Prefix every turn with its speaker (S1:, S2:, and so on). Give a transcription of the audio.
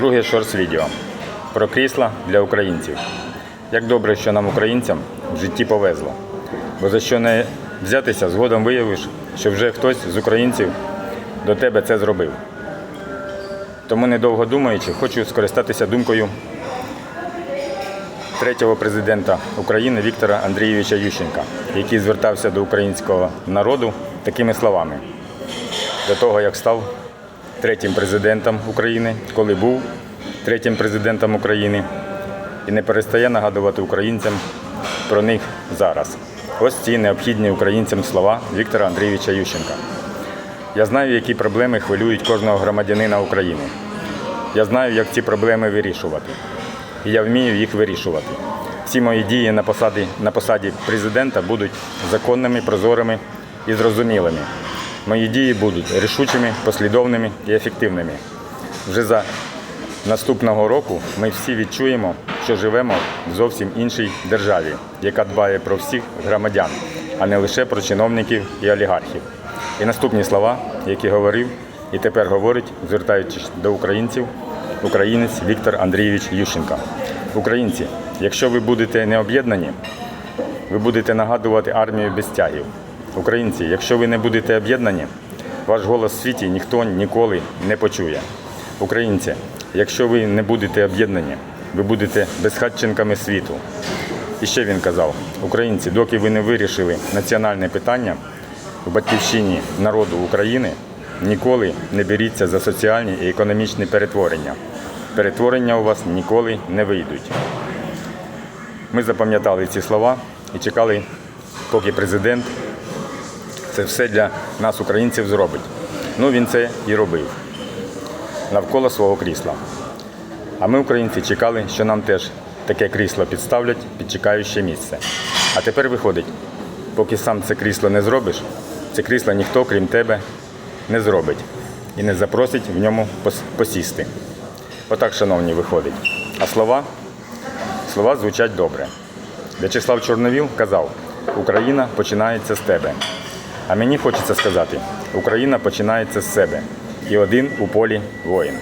S1: Друге шорс відео про крісла для українців. Як добре, що нам, українцям, в житті повезло. Бо за що не взятися, згодом виявиш, що вже хтось з українців до тебе це зробив. Тому, недовго думаючи, хочу скористатися думкою третього президента України Віктора Андрійовича Ющенка, який звертався до українського народу такими словами. До того, як став третім президентом України, коли був третім президентом України, і не перестає нагадувати українцям про них зараз. Ось ці необхідні українцям слова Віктора Андрійовича Ющенка. Я знаю, які проблеми хвилюють кожного громадянина України. Я знаю, як ці проблеми вирішувати. І я вмію їх вирішувати. Всі мої дії на посаді, на посаді президента будуть законними, прозорими і зрозумілими. Мої дії будуть рішучими, послідовними і ефективними. Вже за наступного року ми всі відчуємо, що живемо в зовсім іншій державі, яка дбає про всіх громадян, а не лише про чиновників і олігархів. І наступні слова, які говорив і тепер говорить, звертаючись до українців, українець Віктор Андрійович Ющенко. Українці, якщо ви будете не об'єднані, ви будете нагадувати армію без тягів. Українці, якщо ви не будете об'єднані, ваш голос в світі ніхто ніколи не почує. Українці, якщо ви не будете об'єднані, ви будете безхатченками світу. І ще він казав: українці, доки ви не вирішили національне питання в батьківщині народу України, ніколи не беріться за соціальні і економічні перетворення. Перетворення у вас ніколи не вийдуть. Ми запам'ятали ці слова і чекали, поки президент це все для нас, українців, зробить. Ну, він це і робив навколо свого крісла. А ми, українці, чекали, що нам теж таке крісло підставлять під чекаюче місце. А тепер виходить, поки сам це крісло не зробиш, це крісло ніхто, крім тебе, не зробить і не запросить в ньому посісти. Отак, шановні, виходить. А слова? Слова звучать добре. В'ячеслав Чорновіл казав, Україна починається з тебе. А мені хочеться сказати, Україна починається з себе. І один у полі воїн.